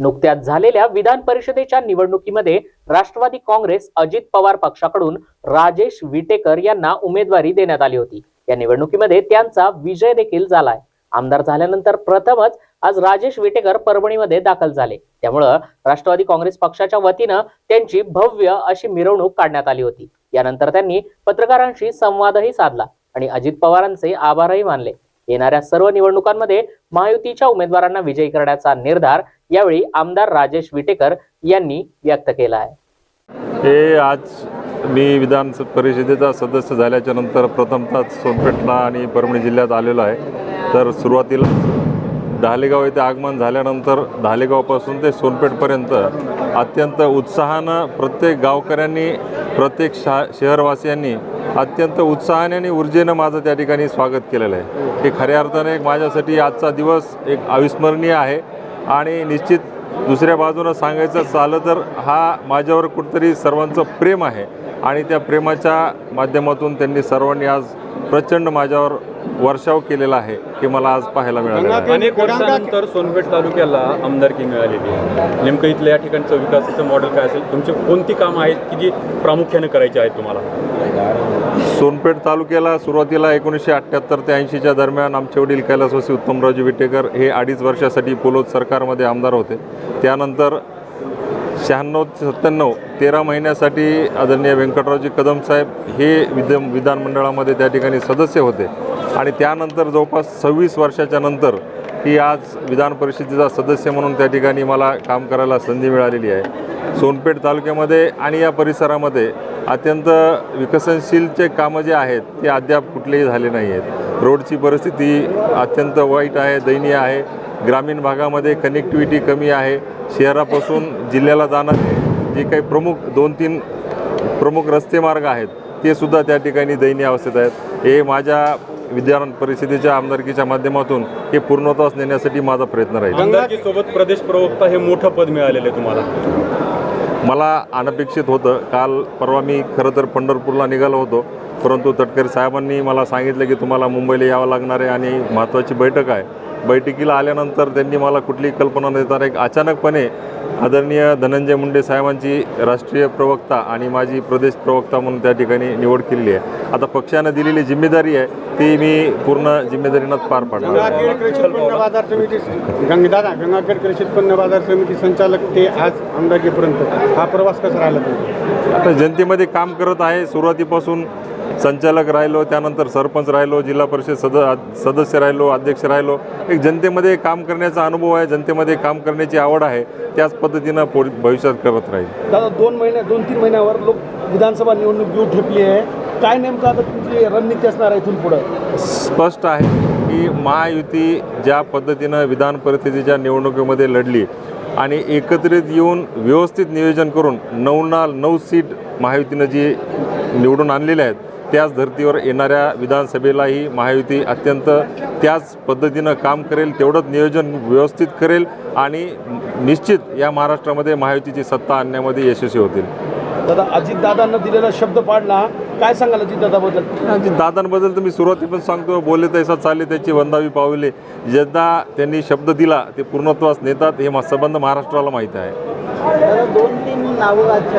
नुकत्याच झालेल्या विधान परिषदेच्या निवडणुकीमध्ये राष्ट्रवादी काँग्रेस अजित पवार पक्षाकडून राजेश विटेकर यांना उमेदवारी देण्यात आली होती. या निवडणुकीमध्ये त्यांचा विजय देखील झालाय. आमदार झाल्यानंतर प्रथमच आज राजेश विटेकर परभणीमध्ये दाखल झाले. त्यामुळं राष्ट्रवादी काँग्रेस पक्षाच्या वतीनं त्यांची भव्य अशी मिरवणूक काढण्यात आली होती. यानंतर त्यांनी पत्रकारांशी संवादही साधला आणि अजित पवारांचे आभारही मानले. येणाऱ्या सर्व निवडणुकांमध्ये महायुतीच्या उमेदवारांना विजयी करण्याचा निर्धार यावेळी आमदार राजेश विटेकर यांनी व्यक्त केला आहे हे आज मी विधान परिषदेचा सदस्य झाल्याच्यानंतर प्रथमतः सोनपेठला आणि परभणी जिल्ह्यात आलेलो आहे. तर सुरुवातीला ढालेगाव येथे आगमन झाल्यानंतर ढालेगावपासून ते सोनपेठपर्यंत अत्यंत उत्साहानं प्रत्येक गावकऱ्यांनी प्रत्येक शा शहरवासियांनी अत्यंत उत्साहाने आणि ऊर्जेनं माझं त्या ठिकाणी स्वागत केलेलं आहे. हे खऱ्या अर्थाने एक माझ्यासाठी आजचा दिवस एक अविस्मरणीय आहे. आणि निश्चित दुसऱ्या बाजूनं सांगायचं झालं तर हा माझ्यावर कुठंतरी सर्वांचं प्रेम आहे. आणि त्या प्रेमाच्या माध्यमातून त्यांनी सर्वांनी आज प्रचंड माझ्यावर वर्षाव केलेला आहे हे मला आज पाहायला मिळालं अनेक वर्षानंतर सोनपेठ तालुक्याला आमदारकी मिळालेली आहे. नेमकं इथलं या ठिकाणचं विकासाचं मॉडेल काय असेल? तुमची कोणती कामं आहेत की जी प्रामुख्याने करायची आहेत तुम्हाला? सोनपेठ तालुक्याला सुरुवातीला एकोणीसशे अठ्ठ्याहत्तर ते ऐंशीच्या दरम्यान आमचे वडील कैलासवासी उत्तमरावजी विटेकर हे अडीच वर्षासाठी पोलोद सरकारमध्ये आमदार होते. त्यानंतर शहाण्णव ते सत्त्याण्णव तेरा महिन्यासाठी आदरणीय व्यंकटरावजी कदम साहेब हे विध विधानमंडळामध्ये त्या ठिकाणी सदस्य होते. आणि त्यानंतर जवळपास सव्वीस वर्षाच्या नंतर ही आज विधान परिषदेचा सदस्य म्हणून त्या ठिकाणी मला काम करायला संधी मिळालेली आहे. सोनपेठ तालुक्यामध्ये आणि या परिसरामध्ये अत्यंत विकसनशीलचे कामं जे आहेत ते अद्याप कुठलेही झाले नाही आहेत. रोडची परिस्थिती अत्यंत वाईट आहे दयनीय आहे. ग्रामीण भागामध्ये कनेक्टिव्हिटी कमी आहे. शहरापासून जिल्ह्याला जाणारे जे काही प्रमुख दोन तीन प्रमुख रस्ते मार्ग आहेत ते सुद्धा त्या ठिकाणी दयनीय अवस्थेत आहेत. हे माझ्या विधान परिषदेच्या आमदारकीच्या माध्यमातून हे पूर्णत्वास नेण्यासाठी माझा प्रयत्न राहील. आमदारकीसोबत प्रदेश प्रवक्ता हे मोठं पद मिळालेलं आहे तुम्हाला. मला अनपेक्षित होतं. काल परवा मी खरं तर पंढरपूरला निघालो होतो. परंतु तटकरे साहेबांनी मला सांगितलं की तुम्हाला मुंबईला यावं लागणार आहे आणि महत्त्वाची बैठक आहे. बैठकीला आल्यानंतर त्यांनी मला कुठलीही कल्पना न देता एक अचानकपणे आदरणीय धनंजय मुंडे साहेबांची राष्ट्रीय प्रवक्ता आणि माझी प्रदेश प्रवक्ता म्हणून त्या ठिकाणी निवड केलेली आहे. आता पक्षानं दिलेली जिम्मेदारी आहे ती मी पूर्ण जिम्मेदारीनं पार पाडणार बाजार समिती गंगदादा गंगाखेड कृषी उत्पन्न बाजार समिती संचालक ते आज आमदारकीपर्यंत हा प्रवास कसा राहिला आता जनतेमध्ये काम करत आहे सुरुवातीपासून संचालक राहिलो त्यानंतर सरपंच राहिलो जिल्हा परिषद सद सदस्य राहिलो अध्यक्ष राहिलो. एक जनतेमध्ये काम करण्याचा अनुभव आहे जनतेमध्ये काम करण्याची आवड आहे त्याच पद्धतीनं पो भविष्यात करत राहील. दादा दोन महिने दोन तीन महिन्यावर लोक विधानसभा निवडणूक घेऊ ठेपली आहे. काय नेमकं आता तुमची रणनीती असणार आहे इथून पुढं? स्पष्ट आहे की महायुती ज्या पद्धतीनं विधान परिषदेच्या निवडणुकीमध्ये लढली आणि एकत्रित येऊन व्यवस्थित नियोजन करून नऊ ना नऊ सीट महायुतीनं जी निवडून आणलेल्या आहेत त्याच धर्तीवर येणाऱ्या विधानसभेलाही महायुती अत्यंत त्याच पद्धतीनं काम करेल तेवढंच नियोजन व्यवस्थित करेल आणि निश्चित या महाराष्ट्रामध्ये महायुतीची सत्ता आणण्यामध्ये यशस्वी होतील. दादा अजितदादांना दिलेला शब्द पाडला. काय सांगाल अजितदादाबद्दल? दादांबद्दल तर मी सुरुवातीपासून सांगतो बोलले तैसा चालले त्याची वंदावी पावले. ज्यांना त्यांनी शब्द दिला ते पूर्णत्वास नेतात हे मा- संबंध महाराष्ट्राला माहीत आहे. दादा दोन तीन नावं आज